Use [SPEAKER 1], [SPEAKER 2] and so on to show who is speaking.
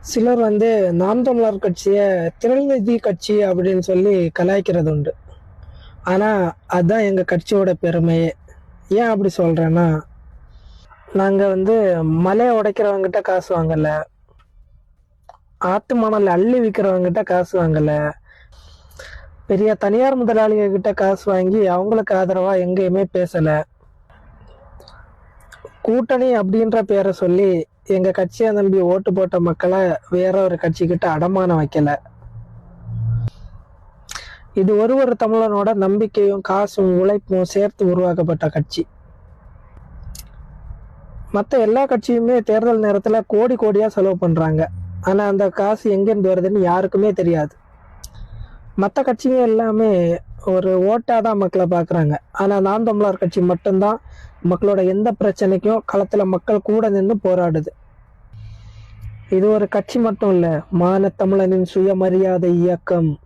[SPEAKER 1] சிலர் வந்து நாம் தமிழர் கட்சியை திரள்நிதி கட்சி அப்படின்னு சொல்லி கலாய்க்கிறது உண்டு ஆனால் அதுதான் எங்கள் கட்சியோட பெருமையே ஏன் அப்படி சொல்கிறேன்னா நாங்கள் வந்து மலையை உடைக்கிறவங்கிட்ட காசு வாங்கலை. ஆத்து மணல் அள்ளி விற்கிறவங்கிட்ட காசு வாங்கலை. பெரிய தனியார் முதலாளிகள் கிட்ட காசு வாங்கி அவங்களுக்கு ஆதரவாக எங்கேயுமே பேசலை. கூட்டணி அப்படின்ற பேரை சொல்லி எங்கள் கட்சியை நம்பி ஓட்டு போட்ட மக்களை வேற ஒரு கட்சிக்கிட்ட அடமானம் வைக்கல. இது ஒரு ஒரு தமிழனோட நம்பிக்கையும் காசும் உழைப்பும் சேர்த்து உருவாக்கப்பட்ட கட்சி. மற்ற எல்லா கட்சியுமே தேர்தல் நேரத்தில் கோடி கோடியாக செலவு பண்ணுறாங்க ஆனால் அந்த காசு எங்கேருந்து வருதுன்னு யாருக்குமே தெரியாது. மற்ற கட்சிங்க எல்லாமே ஒரு ஓட்டாக தான் மக்களை பார்க்குறாங்க ஆனால் நாம் தமிழர் கட்சி மட்டும்தான் மக்களோட எந்த பிரச்சனைக்கும் களத்தில் மக்கள் கூட நின்று போராடுது. இது ஒரு கட்சி மட்டும் இல்லை மான தமிழனின் சுயமரியாதை இயக்கம்